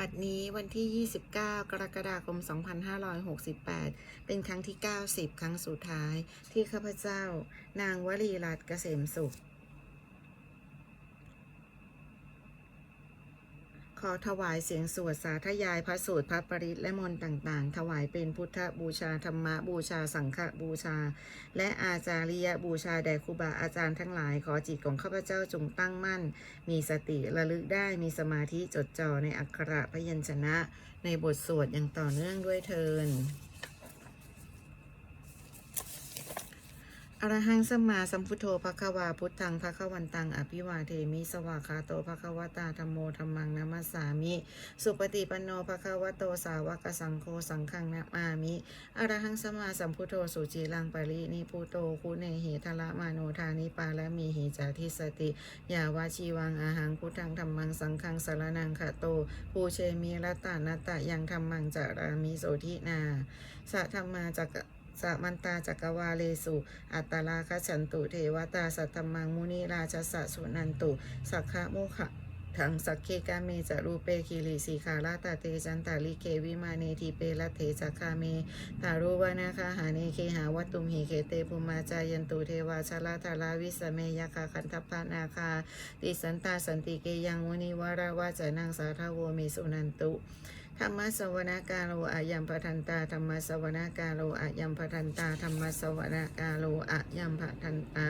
บัดนี้วันที่ 29 กรกฎาคม 2568 เป็นครั้งที่ 90 ครั้งสุดท้ายที่ข้าพเจ้า นางวลีรัตน์เกษมสุข ขอถวายเสียงสวดสาธยายพระสูตรพระปริตรและมนต์ต่างๆ ถวายเป็นพุทธบูชาธรรมบูชาสังฆบูชา และอาจาริยบูชาแด่ครูบาอาจารย์ทั้งหลาย ขอจิตของข้าพเจ้าจงตั้งมั่น มีสติระลึกได้มีสมาธิจดจ่อในอักขระพยัญชนะ ในบทสวดอย่างต่อเนื่องด้วยเทิน อรหังสัมมาสัมพุทโธภควาพุทธังภควันตัง อภิวาเทมิ สวากขาโตภควตาธรรมโมธรรมังนามัสสามิ สุปฏิปันโนภควโตสาวกสังโฆสังฆังนามามิอรหังสัมมาสัมพุทโธสุจีรังปรินิพุโตคุเนหิทละมาโนทานิปาละมีหิจาทิสติยาวาชีวังอาหังพุทธังธรรมังสังฆังสารนังขะโตภูเชมีรัตานัตตะยังธรรมังจารามิโสทินาสะธรรมาจัก สมันตาจักวาเลสุ อัตตลาคฉันตุเทวตาสัตตมังมุนิราชสะสุนันตุ สักขะโมขะทังสักเคกาเมจารูเปคิริสีขาลาตาเตจันตาลิเกวิมาเนทีเปละเทจักคาเมตารุวานาคาหาเนเคหาวัตุมหิเคเตปุมาจายันตุเทวาชลาธาราวิสเมยคาคันทปานาคาติสันตาสันติเกยังมุนิวาราวาจานังสาทาโวเมสุนันตุ ธรรมสวนาการโลอายัมปทันตาธรรมสวนาการโลอายัมปทันตาธรรมสวนาการโลอายัมปทันตา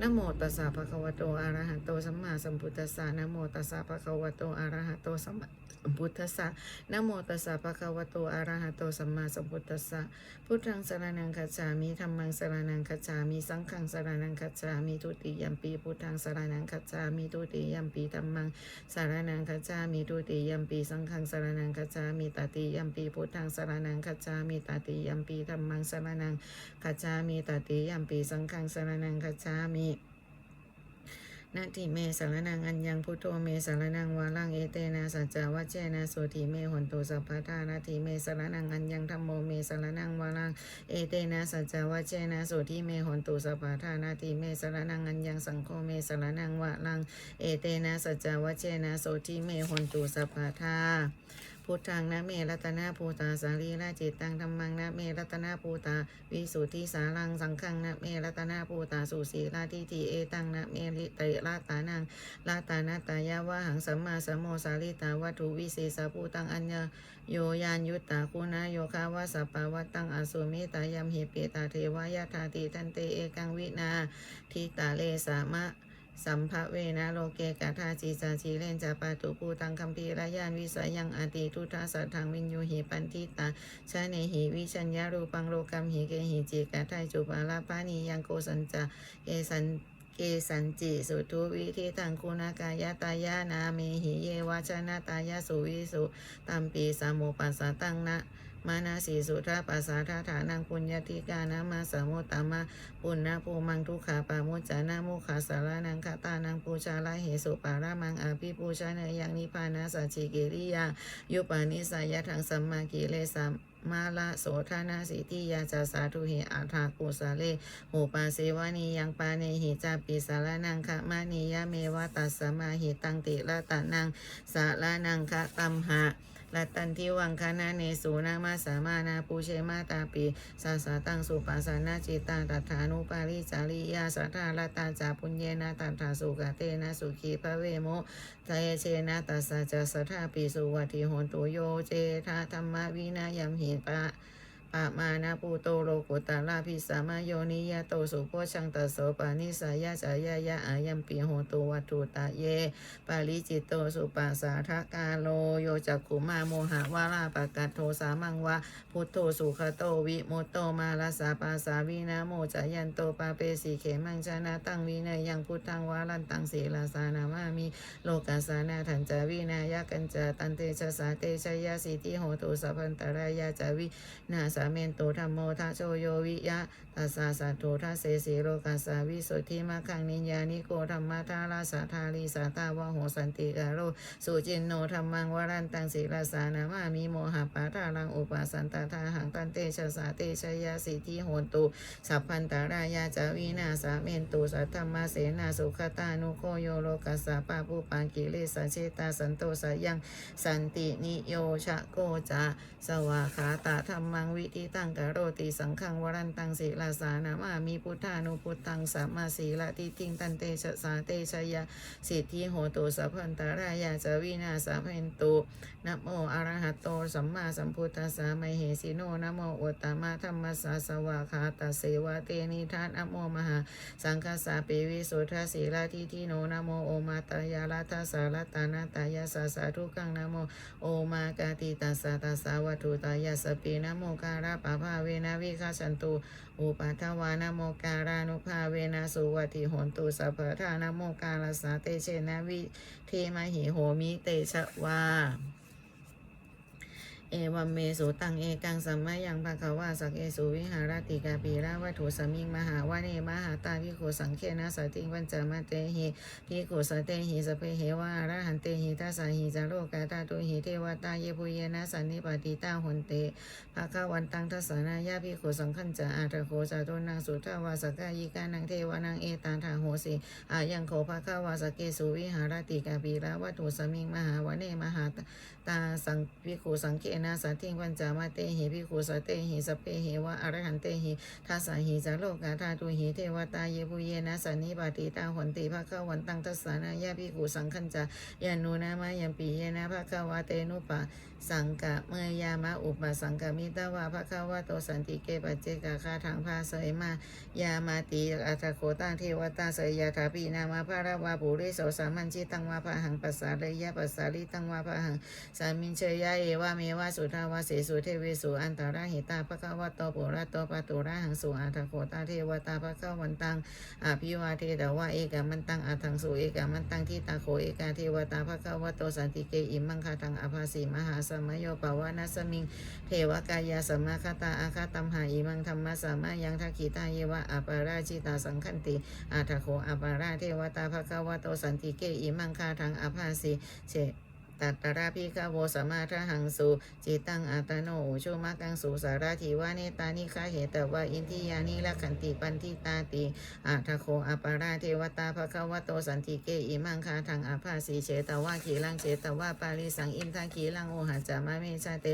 นโมตัสสะภะคะวะโตอะระหะโตสัมมาสัมพุทธัสสะนโมตัสสะภะคะวะโตอะระหะโตสัมมาสัมพุทธัสสะนโมตัสสะภะคะวะโตอะระหะโตสัมมาสัมพุทธัสสะพุทธังสรณังคัจฉามิธัมมังสรณังคัจฉามิสังฆังสรณังคัจฉามิทุติยัมปีพุทธังสรณังคัจฉามิทุติยัมปีธัมมังสารนังคัจจามิทุติยัมปีสังฆังสารนังคัจจามิตติยัมปีพุทธังสารนังคจามิตติยัมปีธรรมังสารนังคจามิตติยัมปีสังฆังสารนังคจามินาทิเมสารนังอัญญังพุทโธเมสารนังวาลังเอเตนะสัจจวัจเจนะโสทิเมหนตุสัพพทานาทิเมสารนังอัญญังธรรมโมเมสารนังวาลังเอเตนะสัจจวัจเจนะโสทิเมหนตุสัพพทานาทิเมสารนังอัญญังสังโฆเมสารนังวาลังเอเตนะสัจจวัจเจนะโสทิเมหนตุสัพพทา พุทธังนะเมรัตนาภูตาสารีราจิตตังธรรมังนะเมรัตนาภูตาวิสุทธิสารังสังฆังนะเมรัตนาภูตาสุสีราทิทีเอตังนะเมริเตราตานังลาตานาตายาวะหังสัมมาสัมโมสาลิตาวัตถุวิเศษภูตังอัญญโยยานยุตตาคุณาโยคาวาสปาวัตตังอสุเมตายามหิเปตาเทวายาธาติทันเตเอกังวินาทิตาเลสามะ สัมภเวนะโลเกกาธาจีจาจีเลนจาปาตุปูตังคัมภีรายานวิสายังอาติทุทธาสัทธังวินยูหิปันทิตาชาเนหิวิชัญญารูปังโลกัมหิเกหิจิกาไทจุปาลาปานิยังโกสัญจาเกสันเกสันจิสุทุวิธิตังคุณากายตายานาเมหิเยวชนะตายาสุวิสุตัมปีสามุปัสสตังนะ มานาสีสุทธาปัสสาทาฐานังปุญญาธิกานามาสมุตตามาปุณณภูมังทุกขาปามุจจานามุขาสารานังคตานังปูชาลาเหสุปารามังอาภิปูชาเนยังนิพานาสัจจิกิริยา ยุปานิสายทังสัมมากิเลสัมมาละโสธานาสิทิยาจาสาธุเหอาทากุสาเลหูปาเสวานียังปาเนหิจาปิสารนังคะมานิยะเมวะตัสสมาหิตังติละตะนังสารนังคะตัมหะ ลัตตันทิวังคณาเนสูนามาสามานาปูเชมาตาปีสาสาตังสุปัสสานาจิตาตัฐานุปาริจาริยาสัทธาลตาจาปุญเยนาตัฐาสุกเตนะสุขีพระเวโมทเยเชนะตัสสะจัสัทาปีสุวัติโหนตุโยเจธาธรรมวินายัมหิปะ ปะมานาปูโตโลกุตาลาภิสามโยนิยะโตสุโพชังตโสปานิสายาจายายะอายัมปิโหตุวัตถุตะเย ปาริจิตโตสุปัสสาทกาโลโยจักขุมาโมหะวาลาปะกัตโทสามังวะพุทโธสุขโตวิโมโตมาลาสาปาสาวินาโมจายันโตปาเปสีเขมังชนะตังวินัยยังพุทธังวาลันตังศีลาสานามามิโลกัสานาถันจาวินายกันจาตันเตชะสาเตชะยาสิทธิโหตุสัพพันตรายาจาวินาสาเมนโตธรรมโมทาโชโยวิยะตัสสะสัตโตทัสเสสีโลกัสสาวิสุทธิมาคังนิญานิโกธรรมทาราสาทาลีสาตาวะโหสันติกาโรสุจินโนธรรมังวรันตังศิลาสานามามิโมหะปาทารังอุปาสันตทาหังตันเตชะสาเตชยาสิทธิโหนตุสัพพันตารายาจาวินาสาเมนตุสัทธรรมเสนาสุขตานุโคโยโลกัสสะปาปุปังกิเลสเชตาสันโตสายังสันตินิโยชะโกจาสวาขาตาธรรมังวิธิตังกะโรติสังฆังวรันตังศิลาสานามามีพุทธานุพุทธังสัมมาสีละทิทิงตันเตชะสาเตชะยะสิทธิโหตุสัพพันตารายาจวินาสาเพนตุนะโมอระหะโตสัมมาสัมพุทธัสสะไมเหสิโนนะโมอุตตมะธรรมสสะสวาขาตาเสวะเตนิทานนะโมมหา สังฆสาเปวิสุทธาสีลาทิทิโนนะโมโอมาตายาลาทาสาลตานาตายาสาสาทุกังนะโมโอมากาติตัสสะตัสสะวัตุตายาสปีนะโมการาปะภาเวนะวิคาสันตุอุปัทวานโมการานุภาเวนะสุวัติโหนตุสัพพทานโมกาลสาเตเชนะวิเทมหิโหมิเตชะวา เอวัมเมสุตังเอกังสัมมายังภะคะวาสักเอสุวิหารติกาปีราวัตถุสมิงมหาวาเนมหาตาพิโขสังเคนะสติงวันจามะเตหิพิโขสเตหิสเพเหวาระหันเตหิทัสสหิจาโลกาตาตุหิเทวตาเยปุเยนะสันนิปติตาหุนเตภะคะวันตังทัสสนายาพิโขสังขันจะอาตโขจาตุนังสุทาวาสกายิกานังเทวานังเอตาทาโหสิอายังโขภะคะวาสกเกสุวิหารติกาปีราวัตถุสมิงมหาวาเนมหาตาสังพิโคสังเกนาสัตถิงวันจามาเตหิพิคุสเตหิสเปหิวะอรหันเตหิทัสสหิจาโลกาธาตุหิเทวตาเยปุเยนะสันนิปาติตาหนติภะคะวันตังทัสสานายาพิคุสังคัญจายานุนามายัมปีเยนะภะคะวะเตนุปะ สังกะเมยามะอุปสังกมิตวะภะคะวะโตสันติเกปัจเจกะคาทางภาเสยมายามาติอัตโคตังเทวตาเสยยาถาปีนามาภารวาปุริโสสามัญชิตังวาภาหังปัสสาเลยยะปัสสาลิตังวาภาหังสามินเชยยะเอวะเมวะสุทาวาเสสุเทเวสุอันตราหิตาภะคะวะโตปุระโตปะตุระหังสุอัตโคตาเทวตาภะคะวันตังอภิวาเทตวะเอกามันตังอัทังสุเอกามันตังทิตาโคเอกาเทวตาภะคะวะโตสันติเกอิมังคาทังอภาสีมหาสมโยปวานัสมิง เทวกายาสมาคตาอาคาตัมหาอิมังธรรมะสามายังทักขิตาเยวะอัปาราชิตาสังคันติอาทโคอัปาราเทวตาภะคะวะโตสันติเกอิมังคาทังอภาสีเช ตัตตราพิกาโวสมาทหังสุจิตังอัตโนอุชุมักังสุสาราธิวาเนตานิคาเหตวะอินทิยานิละขันติปันทิตาติอาทโคอปาราเทวตาภควโตสันติเกอิมังคาทังอภาสีเฉตวะขีลังเฉตวะปาริสังอินทาขีลังโอหัจามะเมชาเต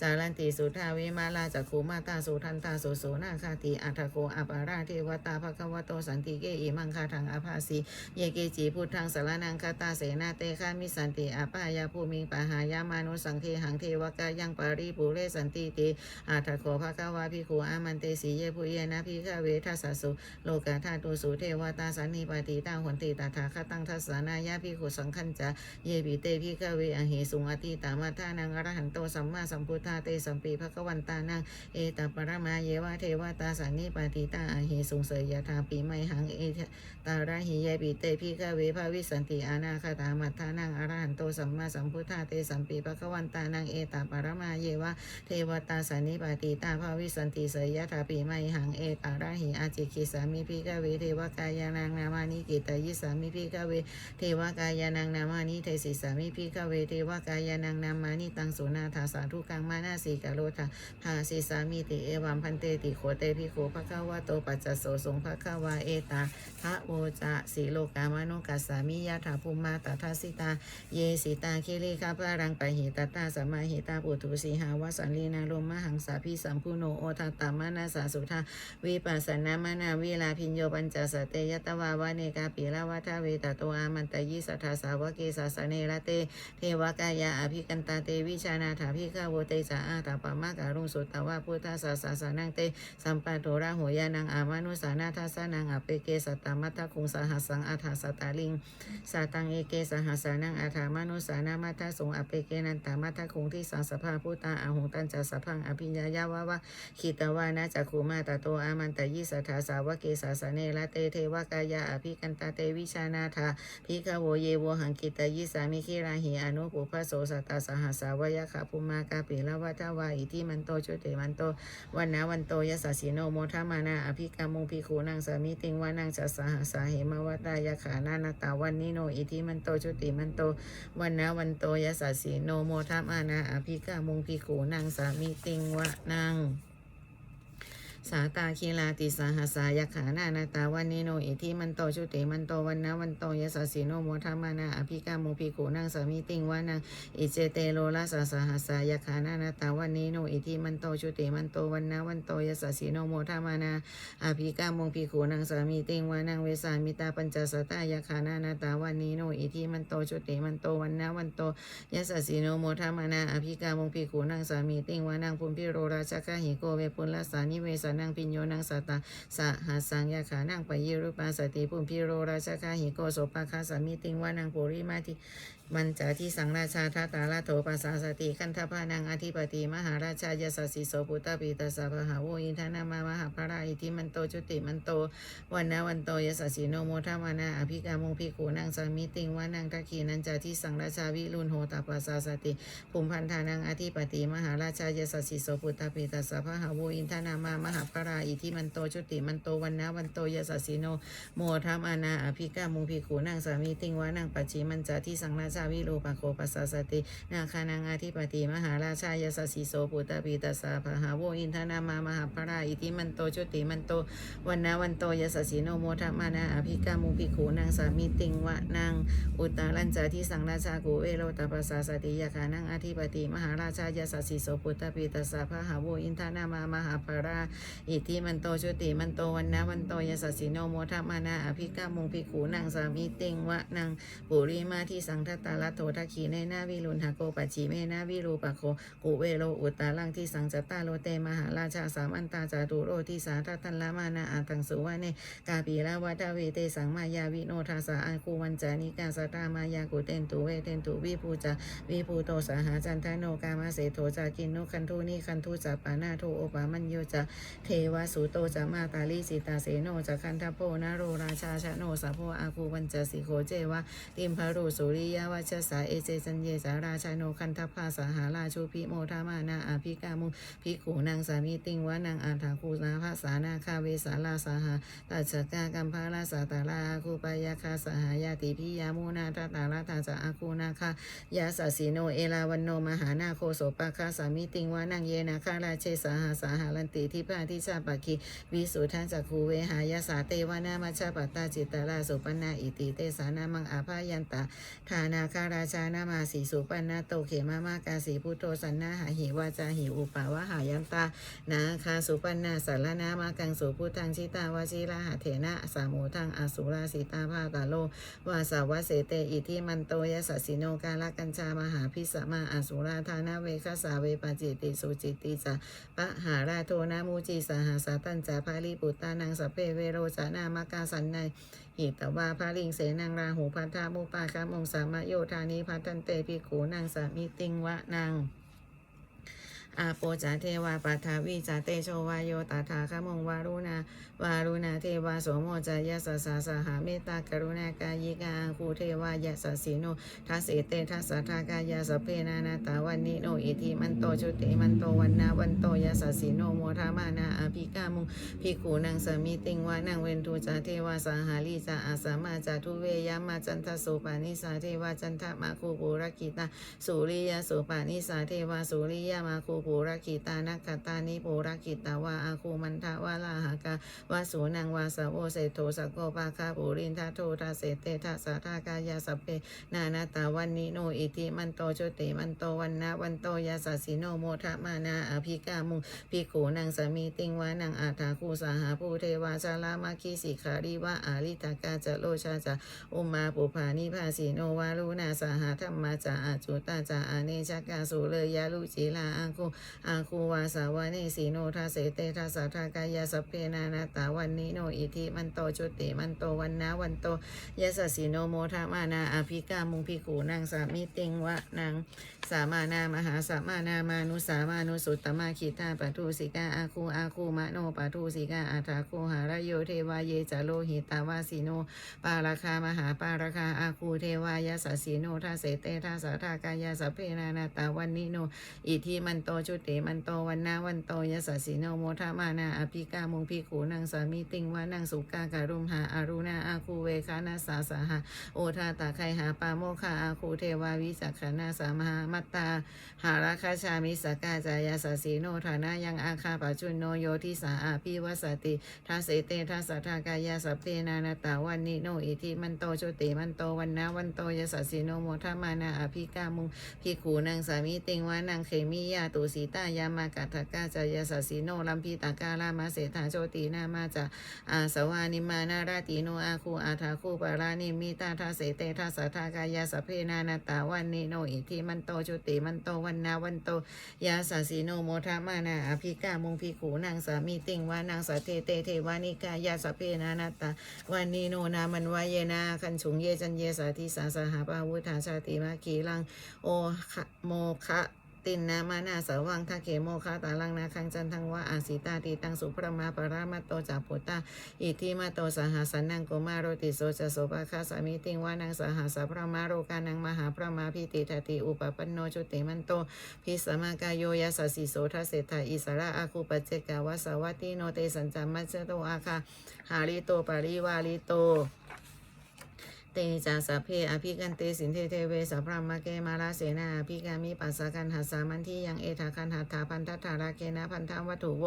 จารันติสุทาวิมาลาจักขุมาตาสุทันตาสุสุนาคาติอาทโคอปาราเทวตาภควโตสันติเกอิมังคาทังอภาสีเยเกจีพุทธังสารนังคาตาเสนาเตคามิสันติอาปายาภูมิงปะหายามานุสังเทหังเทวกายังปาริปุเรสันติติอาทัโขภะคะวาภิขุอามันเตสีเยปุเยนะพิฆเวทัสสุโลกาธาตุสุเทวตาสันนิปติตาหนติตาถาคตังทัสนายาภิขุสังขันจาเยปิเตพิฆเวอหิสุงอติตามาทานังอรหันโตสัมมาสัมพุทธาเตสัมปีภะควันตานังเอตปรมาเยวะเทวตาสันนิปติตาอหิสุงเสยยถาปีไมหังเอตาระหิเยปิเตพิฆเวภาวิสันติอานาคตามัทธานังอรหันโตสัมมาสัมพุทธาเตสัมปีปะคะวันตานังเอตาปรมาเยวะเทวตาสันนิปาติตาภาวิสันติเสยยะถาปีไมหังเอตาระหิอาจิคิสามิพิฆเวเทวกายานังนามานิกิตายิสามิพิฆเวเทวกายานังนามานิเทสิสามิพิฆเวเทวกายานังนามานิตังสุนาถาสาธุกังมานาสีกะโลทาภาสิสามิติเอวัมพันเตติโขเตพิโขภะคะวะโตปัจจโสสงภะคะวะเอตาพระโอจะสีโลกามนุกัสสามิยะถาภูมิมาตถาสิตา เยสิตาคิริคาพารังปะหิตตาสมมาหิตาปุถุสีหาวสันลีนาโลมหังสาพิสัมพุโนโอทัตตามานาสาสุธาวิปัสสนามานาวิลาพิญโยปัญจสเตยตวาวาเนกาปิลาวัฏเวตโตอามันตยิสัทธาสาวเกสาสเนรเต เทวกายาอภิกันตาเตวิชานาถาภิกขาวเตจาอาตาปะมะการุงสุตตวะพุทธาสาสาสานังเตสัมปันโทระโหยานังอามานุสานาทัสสานังอเปเกสตตามัทธคุงสหัสังอาถาสตาลิงสาตังเอเกสหัสานังอาถามนุสานามมัทธสงอเปเกนันตามัทธคงที่สังสภาพุตตาอาหงตันจัสพังอภิญญายาวะวะขีตวานะจักขุมาตโตอามันตยิสัทธาสาวะเกสาสเนละเตเทวกายาอภิกันตาเตวิชานาธาพิกโวเยโวหังกิตยิสามิคิราหิอนุปุพพโสสตาสหัสสาวยะขะภูมากาปิละวัฏวาอิทิมันโตจุเตมันโตวันนาวันโตยสสสิโนโมทามานาอภิกามุภิกขุนังสามิติงวานังจัสหัสสาเหมวัตายะขานานาตาวันนิโนอิทิมันโตจุติมันโตวันนาวันโตยสสสีโนโมทามานาอภิกามุภิกขุนังสามีติงวะนาง สาตาคีลาติสาหสายขานานาตาวันนิโนอิทิมันโตชุติมันโตวันนะวันโตยสสสิโนโมทามานาอภิกามุภิกขุนังสามิติงวานังอิเจเตโลลาสาสาหสายขานานาตาวันนิโนอิทิมันโตชุติมันโตวันนะวันโตยสสสิโนโมทามานาอภิกามุภิกขุนังสามิติงวานังเวสามิตาปัญจสตายขานานาตาวันนิโนอิทิมันโตชุติมันโตวันนะวันโตยสสสิโนโมทามานาอภิกามุภิกขุนังสามิติงวานังพุมพิโรราชกะหิโกเวปุลลสานิเวสานังพิญโยนังสตาสหัสังยาขานังปยิรุปาสติปุมพิโรราชกะหิโกโสปะคาสามีติงวานังปุริมาทิมันจาที่สังราชาทาตาลาโถปัสสาสติคันธพานังอธิปติมหาราชายสสิโสปุตตปิตาสาภหาโวอินทนามามหาภราอิทิมันโตจุติมันโตวันนะวันโตยสสสิโนโมทามานาอภิกามงภิกขุนังสามิติงวานังทักขีนันจาที่สังราชาวิรุณโหตปัสสาสติภูมิพันธานังอธิปติมหาราชายสสิโสปุตตปิตาสาภหาโวอินทนามามหาภราอิทิมันโตจุติมันโตวันนะวันโตยสสสิโนโมทัมานาอภิกามุภิกขุนางสามีติงวานางปัจฉิมันจาที่สังราชาวิโรปโคปัสสสตินาคานางอาธิปติมหาราชายสสสิโสปุตตปิตาสาภหาโวอินทนามามหาภราอิทิมันโตจุติมันโตวันนาวันโตยสสสิโนโมทัมานาอภิกามุภิขุนางสามีติงวานางอุตตารัญจาที่สังราชากุเวโรตปัสสสติยาคานางอาธิปติมหาราชายสสสิโสปุตตปิตาสาภหาโวอินทนามามหาภราอิทิมันโตจุติมันโตวันนาวันโตยสสสิโนโมทัมานาอภิกามุภิขุนางสามีติงวานางปุริมาที่สังทตตาลโททักขีในหน้าวิรุณหโกปัจฉิเมนาวิรูปโคกุเวโลอุตตาลังที่สังจตาโลเตมหาราชาสามันตาจาตุโรที่สาทัตันละมานาอาตังสุวะเนกาปีละวัตเวเตสังมายาวิโนทาสาอันคูวันจานิกาสตามายากุเตนตุเวเตนตุวิภูจาวิภูโตสหาจันทโนกามาเสโทจากินโนคันทุนีคันทุจาปานาโทโอปามันโยจาเทวสุโตจามาตาลิสิตาเสโนจะคันทโพนาโรราชาชโนสะโพอาคูวันจสิโคเจวะติมพารุสุริยวัชสาเอเจจันเยสาราชาโนคันทภาสาหาราชูพิโมทามานาอาภิกามุภิกขุนางสามีติงวานางอาถาคูนาภาสานาคาเวสาลาสาหาตัจกากัมพาลาสาตาลาอาคูปายาคาสหายาติพิยามูนาตาตาลาตาจาอาคูนาคายาสสิโนเอลาวันโนมหานาโคโสปะคาสามีติงวานางเยนาคาราเชสาหาสาหาลันติทิพาทิชาปะคีวิสุทันจักคูเวหายาสาเตวานามาชาปตาจิตตาลาสุปนาอิติเตสานามังอาภายันตาฐานาคาราชานามาสีสุปันนาโตเขมามากาสีพุทโธสันนาหาหิวาจาหิอุปาวะหายันตานาคาสุปันนาสารนามากังสุพุทังชิตาวาชิราหเถนะสามูทังอสุราสิตาภาตาโลวาสาวะเสเตอิทิมันโตยสสสิโนกาลกัญชามหาพิสมาอสุราธานาเวคสาเวปจิติสุจิติจาปะหาราโทนามูจิสหาสาตัญจาภาลิปุตตานังสเพเวโรจานามากาสันใน หิตวาพาลิงเสนางราหูพันธามุปาคามงสามโยธานิพัตันเตปิขูนางสามิติงวะนางอาโปจาเทวาปัทาวิจาเตโชวายโยตถาคมงวารุณา วารุณาเทวาโสโมจายสสาสหาเมตตากรุณากายิกาคูเทวายสสิโนทัสเสเตทัสสะทากายาสเพนานาตาวันนิโนอิทิมันโตชุติมันโตวันนาวันโตยสสิโนโมทามานาอภิกามุงภิกขุนังสมิติงวานังเวนทูจาเทวาสหาลีจาอาสามาจาทุเวยามาจันทโสปานิสาเทวาจันทมาคูปุรกิตาสุริยโสปานิสาเทวาสุริยมาคูปุรกิตานักตานิปุรกิตาวาอาคูมันทาวาลาหากาวาสูนังวาสาวโอเศโทสกโกปาคาปุรินทาโททาเสเตทาสาทากายาสเพนานาตาวันนิโนอิติมันโตโชติมันโตวันนะวันโตยาสสิโนโมทมานาอภิกามุงภิขุนังสามีติงวานังอาถาคูสาหาภูเทวาชาลามาคีสิขาริวะอาลิตากาจะโลชาจะอุมาปุภานิภาสีโนวารุนาสหธรรมาจาอาจุตาจาอาเนชกาสุเลยยาลุจิลาอังคุอาคูวาสาวานิสีโนทาเสเตทาสาทากายาสเพนานาตาวันนิโนอิทิมันโตจุติมันโตวันนาวันโตยะสสีโนโมทามานาอภิกามุงพิขูนางสามิติงวะนางสามานามหาสามานามานุสามานุสุตตมาคิตาปะทุสิกาอาคูอาคูมะโนปะทุสิกาอาทาคูหารโยเทวาเยจโลหิตาวาสิโนปาราคามหาปาราคาอาคูเทวายาสสีโนทาเสเตทาสาทากายาสเพนานาตาวันนิโนอิทิมันโตจุติมันโตวันนาวันโตยสสสีโนโมทามานาอภิกามุงพิขูนางสามีติงวานังสุกาการุมหาอารุณาอาคูเวคานาสาสาหาโอทาตาไคหาปาโมคาอาคูเทวาวิจักขณาสามหามัตตา หาราคาชามิสกาจายาสสีโนฐานะยังอาคาปัจจุนโนโยทิสาอาภิวสติทาเสเตทาสัทากายาสพเพนานาตาวันนิโนอิทิมันโตจุติมันโตวันนาวันโตยสสีโนโมทามานาอภิกามุงพิขูนางสามีติงวานางเขมิยาตุสีตายามากัตถกาจายาสสีโนลัมพิตากาลามาเสถาโชตินามาจาอาสวานิมานาราติโนอาคูอาทาคูปารานิมิตาทาเสเตทาสัทธากายาสเพนานาตาวันนิโนอิทิมันโตจุติมันโตวันนาวันโตยาสสีโนโมทามานาอภิกามุงพิขูนางสามีติงวานางสาเทเตเทวานิกายาสเพนานาตาวันนี้โนนามันวายนาคันฉุงเยจันเยสาธิสาสหาปาวุธาชาติมาคีลังโอโมคะ ตินนามานาสวังทาเขโมคะตาลังนาคังจันทังวะอาสิตาตีตังสุพระมาปรามาโตจากพุตตาอิทิมาโตสหสันนังโกมาโรติโสจะโสภาคาสามิติงวานังสหัสพระมาโรกานังมหาพระมาพิติทติอุปปันโนจุติมันโตพิสมากายโยยาสสิโสทเศรษฐาอิสระอาคูปเจกาวสวัตติโนเตสัญจามัจเจโตอาคาหาริโตปาริวาริโต เตจาสพเพอภิกันเตสินเทเทเวสัพรามเกมาลาเสนาภิกามิปัสสะกันหัสามันที่ยังเอทาคันหัตถาพันทัตถาราเกนะพันธวัตถุโว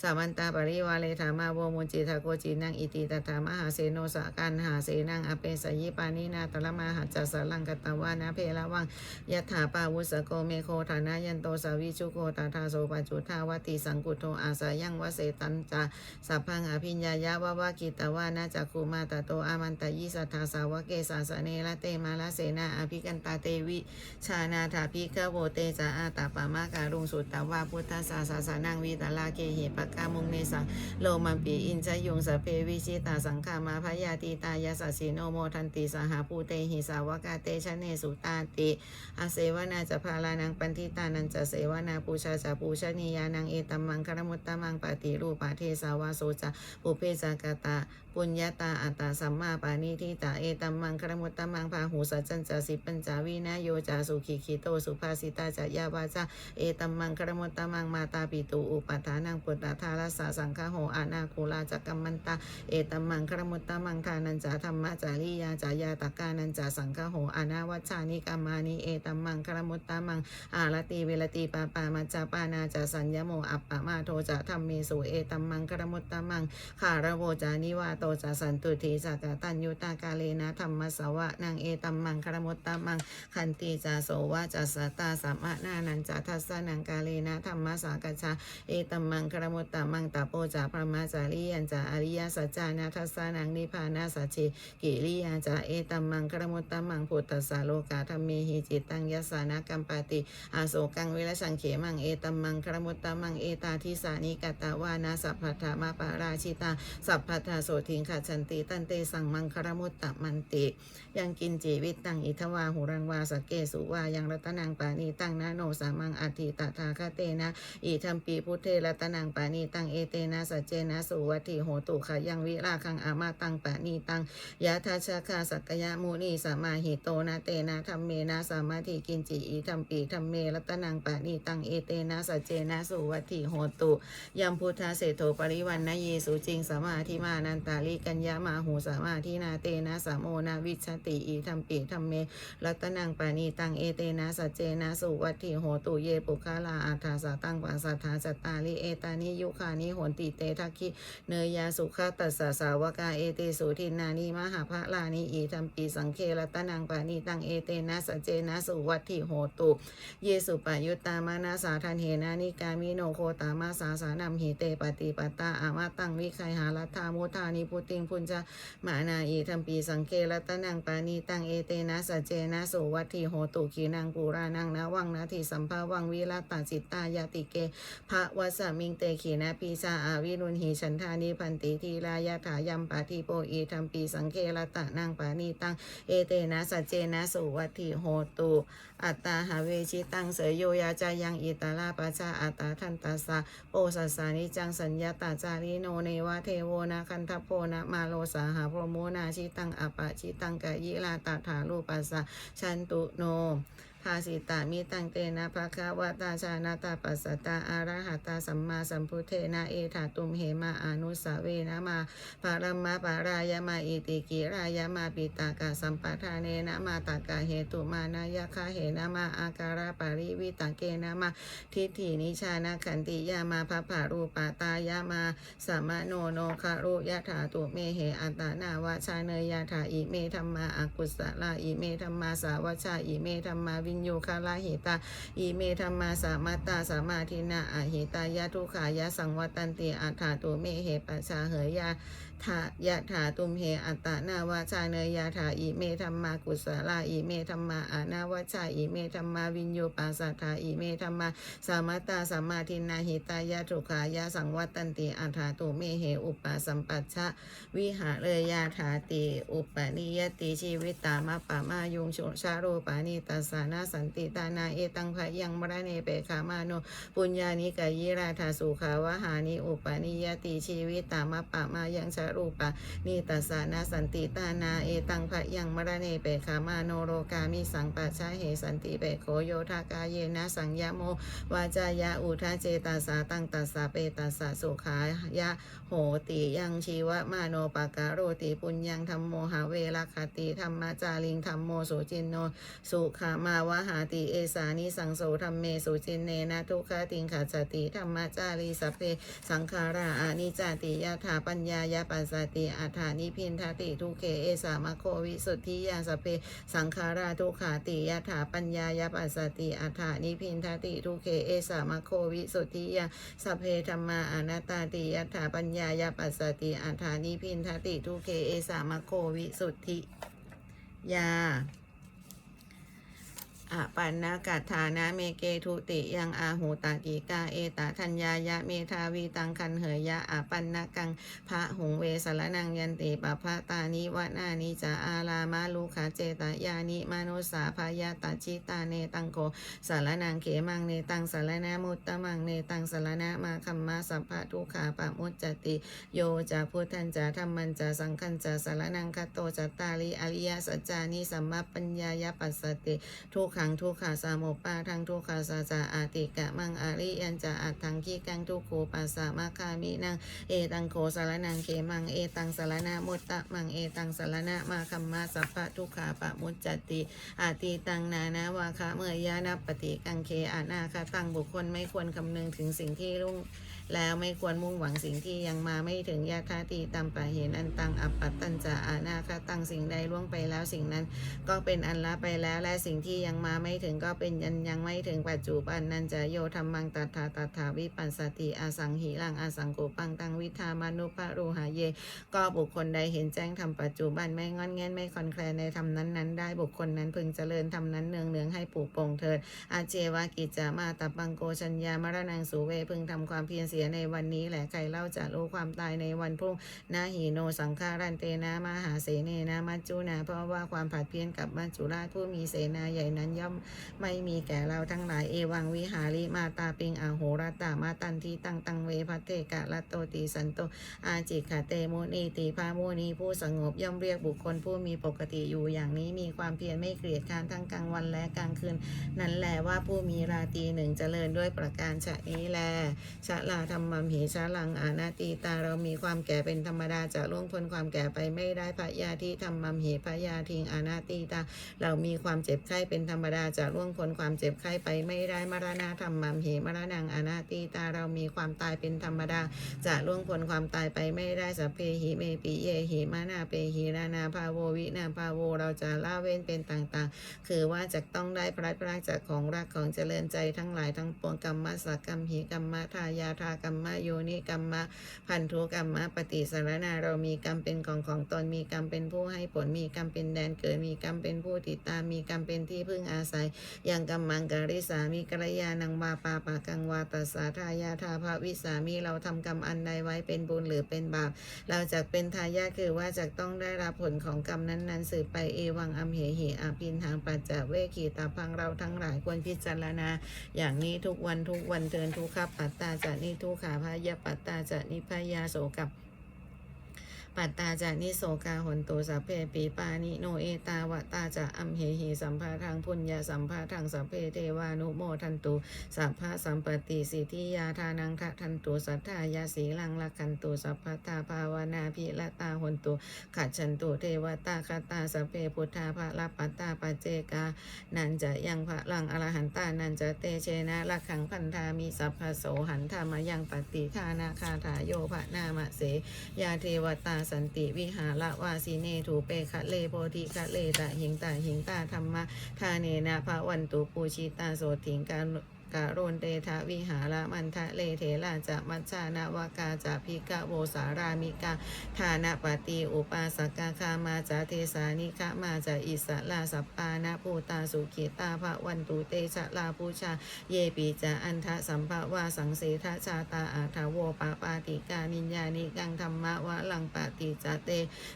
สาวันตาปริวาเลธามาโวมุจิทาโกจินังอิติตถามหาเสโนสะกันหาเสนังอเปสยิปานินาตละมาหัจจสลังกตวานะเพละวังยัตถาปาวุสโกเมโคฐานายันโตสาวิชุโกตาทาโสปัจจุทาวติสังกุโทอาสายังวเสตันจาสัพพังอภิญญายะวะวะกิตวานาจักคุมาตโตอามันตยิสัทธาสาวกเกสาสเนละเตมาละเสนาอภิกันตาเตวิชานาถาภิกขโวเตจาอาตาปามาการุงสุตตาวาพุทธสาสาสานังวิตาลาเกหิปะกามุงเนสังโลมันปีอินจยุงสเพวิชิตาสังฆามาพยาติตายาสสิโนโมทันติสหาภูเตหิสาวกาเตชะเนสุตาติอาเสวนาจะพาลานังปันทิตานันจะเสวนาปูชาจะปูชนียานังเอตัมมังคารมุตตมังปฏิรูปาเทสาวาโสจะปุเพจากตาปุญญาตาอัตตาสัมมาปานิทิตาเอตัมมังคารมุตตมังพาหูสัจจันจะสิปัญจาวินาโยจาสุขีขีโตสุภาสิตาจะยาวาจาเอตัมมังคารมุตตมังมาตาปิตูอุปัฏฐานังปุตตาทารัสสะสังฆโหอานาคูลาจักกัมมันตาเอตัมมังคารมุตตมังทานันจาธรรมะจาริยาจายาตกานันจาสังฆโหอานาวัชานิกามานิเอตัมมังคารมุตตมังอารติเวลติปาปามาจจาปานาจาสัญญโมอัปปะมาโทจะธรรมเมสุเอตัมมังคารมุตตมังคาระโวจานิวาโตจะสันตุทีสักตัญยุตากาเลนะธรรรมสวะนางเอตัมมังคารมุตตมังคันติจาโสวะจะสตาสัมมะนานันจาทัสสนังกาเลนะธรรมสากชาเอตัมมังคารมุตตมังตาโปจาพระมาจาริยันจาอริยสัจจานาทัสสนังนิพานาสัจเจกิริยาจาเอตัมมังคารมุตตมังพุทธสาโลกาธรรมเมหิจิตตังยสานากัมปติอาโศกังเวลสังเขมังเอตัมมังคารมุตตมังเอตาทิสานิกตาวานาสัพพทมาปาราชิตาสัพพทโสทิงขัดฉันติตันเตสังมังคารมุตตมันติยังกินจีวิตตังอิทวาหุรังวาสกเกสุวายังรัตนังปานีตังนาโนสามังอธิตถาคเตนะอิทัมปีพุทเทรัตนังปานีตังเอเตนะสัจเจนะสุวัติโหตุขยังวิราคังอามาตังปานีตังยะทัชคาสักยะมุนีสมาหิโตนะเตนะธรรมเมนะสามาธิกินจิอีธรรมปีธรรมเมรัตนังปะนีตังเอเตนะสัจเจนะสุวัติโหตุยัมพุทธาเศรษโธปริวันนะเยสุจริงสมาธิมานันตาลิกัญญามาหูสมาธินาเตนะสามโมนาวิชติอีธรรมปีธรรมเมรัตนังปะนีตังเอเตนะสัจเจนะสุวัตถิโหตุเยปุคาลาอาทาสาตังปัสสัทธาจตาลิเอตานิยุคานิโหนติเตทักขิเนยยาสุขตัสสะสาวกาเอเตสุทินานิมหาภะลานิอีทัมปีสังเครัตนังปานิตังเอเตนะสจเจนะสุวัตถิโหตุเยสุปายุตตามานาสาทันเหนานิกามิโนโคตามาสาสานัมหิเตปฏิปตาอามาตังวิไคหารัตธามุทานิพุติงพุญจามานาอีทัมปีสังเครัตนังปานีตังเอเตนะสเจนะสุวัตถิโหตุขีนางปูรานังนะวังนาทิสัมภาวังวิรัตตาจิตตายาติเกภะวสมิงเตขีนะปีชาอาวิรุณหิฉันทานิพันติทีรายาถายัมปาทิโปอีธรรมปีสังเครัตะนังปานีตังเอเตนะสเจนะสุวัตถิโหตุอัตตาหาเวชิตังเสยโยยาจายังอิตาลาปะชาอัตตาทันตาสสะโอสัสานิจังสัญญาตาจาริโนเนวะเทโวนะคันทโพนะมาโลสาหาโพรโมนาชิตังอปะชิตังกะยิลาตถาลูปัสสะชันตุโน ภาสิตามิตังเตนะภะคะวะตาชานาตาปัสสตาอาระหะตาสัมมาสัมพุทเทนะเอถาตุมเหมาอนุสาเวนะมาปารมะปารายมาอิติกิรายมาปิตากะสัมปทานเนนะมาตากะเหตุมานายคะเหนะมาอาการะปาริวิตาเกนะมาทิฏฐินิชานะขันติยามาภพารูปาตายะมาสัมมโนโนคารุยะถาตุเมเหอัตนาวะชาเนยยะถาอิเมธรรมาอากุสลาอิเมธรรมาสาวชาอิเมธรรมาวิญโยคาลาหิตาอิเมธรรมาสามาตาสามาทินาอหิตายะทุขายะสังวัตันติอัฏฐาตุเมเหปัชาเหยยา ทายะถาตุมเหอัตตนาวาชาเนยยาถาอิเมธรรมากุศลาอิเมธรรมาอานาวาชาอิเมธรรมาวิญโยปัสสัทธาอิเมธรรมาสามัตตาสัมมาทินนาหิตายะทุขายะสังวัตันติอัฏฐาตุเมเหอุปสัมปัชชะวิหาเรยาถาติอุปนิยติชีวิตตามะปะมายุงโชชาโรปานิตัสานาสันติตานาเอตังพยังมรเนเปขามาโนปุญญานิกายิราธาสุขาวหานิอุปนิยติชีวิตตามะปะมายังชะรูปะนิตัสสานาสันติตานาเอตังพะยังมรณเนเปขามาโนโรกามิสังปัชาเหสันติเปโคโยทากาเยนะสังยโมวาจายะอุทาเจตาสาตังตัสสะเปตัสสะสุขายะโหติยังชีวะมาโนปากาโรติปุญญังธรรมโมหาเวรคติธรรมจาริงธรรมโมสุจินโนสุขามาวหาติเอสานิสังโสธรรมเมสุจินเนนะทุกขติงขัจติธรรมจารีสัพเพสังขาราอานิจติยะถาปัญญายะปสสติอัฏฐานิพินทติทุเคเอสามะโควิสุทธิยาสเพสังขาราทุขาติยถาปัญญายปัสสติอัฏฐานิพินทติทุเคเอสามะโควิสุทธิยาสเพธรรมาอนัตตาติยถาปัญญายปัสสติอัฏฐานิพินทติทุเคเอสามะโควิสุทธิยา อะปันนากัตฐานะเมเกทุติยังอาหูตากิกาเอตาทัญญายะเมทาวีตังคันเหยยะอะปันนากังพระหงเวสารนังยันติปะพะตานิวนานิจาอาลามาลูขาเจตายานิมนุสาพายาตาจิตาเนตังโกสารนังเขมังเนตังสารนามุตตะมังเนตังสารนามาคัมมาสัพพะทุขาปะมุจจติ โยจะพุทธันจะธรรมันจะสังคันจะสารนังคโตจัตตาริอริยสัจจานิสัมมาปัญญายปัสสติทุกขังทุกขาสามุปปาทังทุกขาสาจาอาติกะมังอาริยันจะอัตถังคีกังทุกขูปัสสะมาคามินังเอตังโคสารนังเขมังเอตังสารนามุตตะมังเอตังสารนามาคัมมาสัพพะทุกขาปะมุจจติอาติตังนานาวาคะเมื่อยานับปฏิกังเคอานาคาตังบุคคลไม่ควรคำนึงถึงสิ่งที่รุ่ง แล้วไม่ควรมุ่งหวังสิ่งที่ยังมาไม่ถึงยาคาตีตัมปะเหนอันตังอัปปัตตัญจะอานาคาตังสิ่งใดล่วงไปแล้วสิ่งนั้น ก็เป็นอันละไปแล้วและสิ่งที่ยังมาไม่ถึงก็เป็นยันยังไม่ถึงปัจจุบันนันจะโยธรรมังตัทธาตัทธาวิปัสสติอาสังหิรังอาสังโกปังตังวิธามานุปะรูหาเย ก็บุคคลใดเห็นแจ้งทำปัจจุบันไม่งอนแงนไม่คอนแคลนในธรรมนั้นนั้นได้บุคคลนั้นพึงเจริญธรรมนั้นเนืองเนืองให้ปลูกปงเถิดอาเจวากิจจามาตับบังโกชัญญามรณังสูเวพึงทำความเพียรสียในวันนี้แหละใครเล่าจะรู้ความตายในวันพรุ่งนาหีโนสังฆารันเตนะมหาเสเนนะมัจจุนาเพราะว่าความผัดเพี้ยนกับมัจจุราชผู้มีเสนาใหญ่นั้นย่อมไม่มีแก่เราทั้งหลายเอวังวิหาริมาตาปิงอาโหรตามาตันทีตังตังเวพัเตกะละโตติสันโตอาจิขะเตมุนีติพามุนีผู้สงบย่อมเรียกบุคคลผู้มีปกติอยู่อย่างนี้มีความเพียรไม่เกลียดค้านทั้งกลางวันและกลางคืน นั่นแหละว่าผู้มีราตรีหนึ่งเจริญด้วยประการฉะนี้แลชะลาธรรมัมเหชะลังอานาตีตาเรามีความแก่เป็นธรรมดาจะล่วงพ้นความแก่ไปไม่ได้พยาธิธรรมัมเหพยาทิงอานาตีตา เรามีความเจ็บไข้เป็นธรรมดาจะล่วงพ้นความเจ็บไข้ไปไม่ได้มรณะธรรมัมเหมรณังอานาตีตาเรามีความตายเป็นธรรมดาจะล่วงพ้นความตายไปไม่ได้สัพเพหิเมปิเยหิมานาเปหินานาภาโววินาภาโวเราจะละเว้นเป็นต่างๆ คือว่าจะต้องได้พลัดพรากจากของรักของเจริญใจทั้งหลายทั้งปวงกรรมสักกรรมหิกรรมทายาทากรรมะโยนิกรรมะพันธุกรรมะปฏิสารนาเรามีกรรมเป็นของของตนมีกรรมเป็นผู้ให้ผลมีกรรมเป็นแดนเกิดมีกรรมเป็นผู้ติดตามมีกรรมเป็นที่พึ่งอาศัยอยังกัมมังกริสามีกัลยาณังวาปาปากังวาตัสสาทายาทาภาวิสามีเราทำกรรมอันใดไว้เป็นบุญหรือเป็นบาปเราจะเป็นทายาทคือว่าจะต้องได้รับผลของกรรมนั้นๆสืบไปเอวังอัมเหหิอาพินทางปัจจเวคีตาพังเราทั้งหลายควรพิจารณา อย่างนี้ทุกวันทุกวันเทินทุกขปัตตาจะนิทุกขาพายาปัตตาจะนิพยาโสกับ ปัตตาจานิโสกาหนตุสัพเพปีปานิโนเอตาวตาจะอัมเหหิสัมภาทังพุญญาสัมภาทังสัพเพเทวานุโมทันตุสัพพะสัมปติสิทธิยาทานังทะทันตุสัทธายาสีลังละคันตุสัพพทาภาวนาภิละตาหนตุขัดฉันตุเทวตาคตาสัพเพพุทธาภะละปัตตาปเจกานันจะยังพระลังอรหันตานันจะเตเชนะละขังพันธามีสัพพโสหันธามายังปฏิคานาคาถาโยภะนามะเสยาเทวตาสันติวิหารวาสีเนถูเปคะเลโพธิคะเลตะหิงตาหิงตาธรรมะทาเนนะภะวันตุปูชิตาโสถิงการาโรนเตทะวิหารมันทะเลเทลาจะมัจจานาวกาจะพิกะโวสารามิกาทานปฏิอุปาสกาคามาจะเทสานิคะมาจะอิสลาสัปปานะภูตาสุขิตาภะวันตุเตชะลาภูชา เยปีจะอันทะสัมภะวาสังเสทชาตาอาทาโวปาปาติกานิญญานิกังธรรมะวะลังปฏิจเต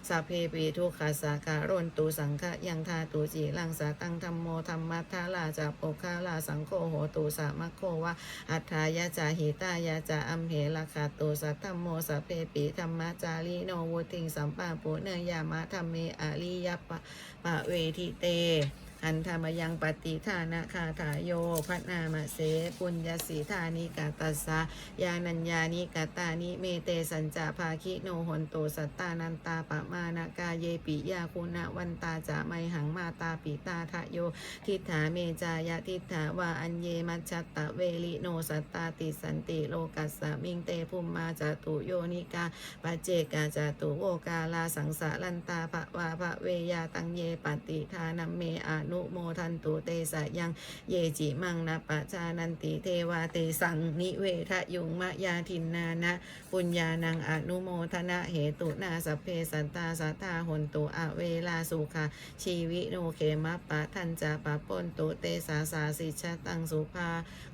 สัพเพปีทุกขาสาการนตุสังฆยังทาตุจิลังสาตังธรรมโมธรรมัทธาลาจะโปคาลาสังโฆโหตุสามะโควะอัฏฐายาจาหิตายาจาอัมเหราคาตุสัทธมโมสัเพปีธรรมจาริโนวุติงสัมปาปุเนยามะธรรมเมอาริยปะปะเวทิเต อันธรรมยังปฏิทานะคาถาโยพัฒนามเสปุญญสีธานิกาตัสสะยานัญญานิกาตานิเมเตสัญจาภาคิโนหนโตสัตตานันตาปะมานากาเยปิยาคุณวันตาจะไมหังมาตาปิตาทะโย ทิฏฐาเมจายะทิฏฐาวาอัญเยมัจจัตะเวลิโนสัตตาติสันติโลกัสสะมิงเตภุมมาจตุโยนิกาปเจกาจตุโวกาลาสังสารันตาภะวาภะเวยาตังเยปฏิทานัมเมอนุโมทันตุเตสะยังเยจิมังนะปะชานันติเทวาเตสังนิเวทะยุงมะยาทินนานะ ปุญญานังอนุโมทนะเหตุนาสเพสันตาสัทธาหนตุอเวลาสุขาชีวิโนเขมะปะทันจะปะปนตุเตสาสาสิชะตังสุภา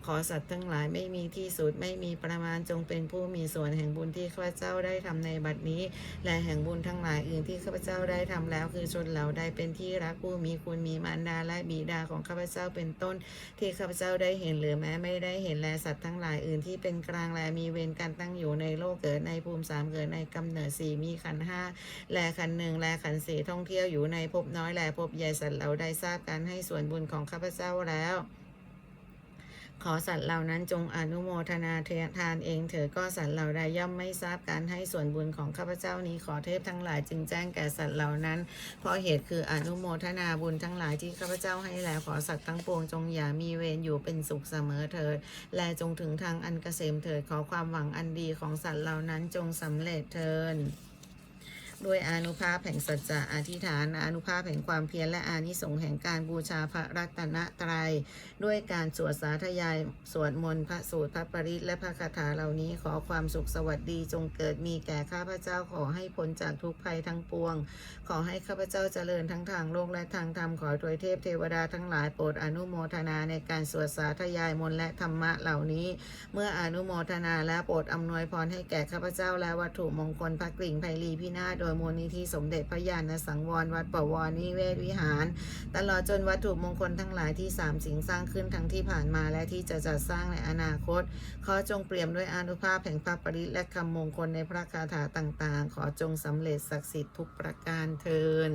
ขอสัตว์ทั้งหลายไม่มีที่สุดไม่มีประมาณจงเป็นผู้มีส่วนแห่งบุญที่ข้าพเจ้าได้ทำในบัดนี้ และแห่งบุญทั้งหลายอื่นที่ข้าพเจ้าได้ทำแล้วคือชนเหล่าใดเป็นที่รักผู้มีคุณมีมารดาและบิดาของข้าพเจ้าเป็นต้น ที่ข้าพเจ้าได้เห็นหรือแม้ไม่ได้เห็นแลสัตว์ทั้งหลายอื่นที่เป็นกลางและมีเวรการตั้งอยู่ในโลกเกิดในภูมิสามเกิดในกำเนิดสี่มีขันห้าแลขันหนึ่งแลขันสี่ท่องเที่ยวอยู่ในภพน้อยแลภพใหญ่สัตว์เราได้ทราบการให้ส่วนบุญของข้าพเจ้าแล้ว ขอสัตว์เหล่านั้นจงอนุโมทนาเทานเองเถิดก็สัตว์เหล่าใดย่อมไม่ทราบการให้ส่วนบุญของข้าพเจ้านี้ขอเทพทั้งหลายจึงแจ้งแก่สัตว์เหล่านั้น เพราะเหตุคืออนุโมทนาบุญทั้งหลายที่ข้าพเจ้าให้แล้วขอสัตว์ทั้งปวงจงอย่ามีเวรอยู่เป็นสุขเสมอเถิด และจงถึงทางอันเกษมเถิดขอความหวังอันดีของสัตว์เหล่านั้นจงสำเร็จเถิด ด้วยอนุภาพแห่งสัจจะอธิษฐาน อนุภาพแห่งความเพียรและอานิสงส์แห่งการบูชาพระรัตนตรัย ด้วยการสวดสาธยายสวดมนต์พระสูตรพระปริตและพระคาถาเหล่านี้ขอความสุขสวัสดีจงเกิดมีแก่ข้าพเจ้าขอให้พ้นจากทุกภัยทั้งปวง ขอให้ข้าพเจ้าเจริญทั้งทางโลกและทางธรรมขอถวยเทพเทวดาทั้งหลายโปรดอนุโมทนาในการสวดสาธยายมนต์และธรรมะเหล่านี้ เมื่ออนุโมทนาและโปรดอำนวยพรให้แก่ข้าพเจ้าและวัตถุมงคลพระกริ่งไพรีพินาโดยมูลนิธิสมเด็จพระญาณสังวร วัดปวรนิเวศวิหาร ตลอดจนวัตถุมงคลทั้งหลายที่สามสิ่งสร้างขึ้นทั้งที่ผ่านมาและที่จะจัดสร้างในอนาคต ขอจงเปี่ยมด้วยอนุภาพแห่งพระปริตและคำมงคลในพระคาถาต่างๆ ขอจงสำเร็จศักดิ์สิทธิ์ทุกประการเทิน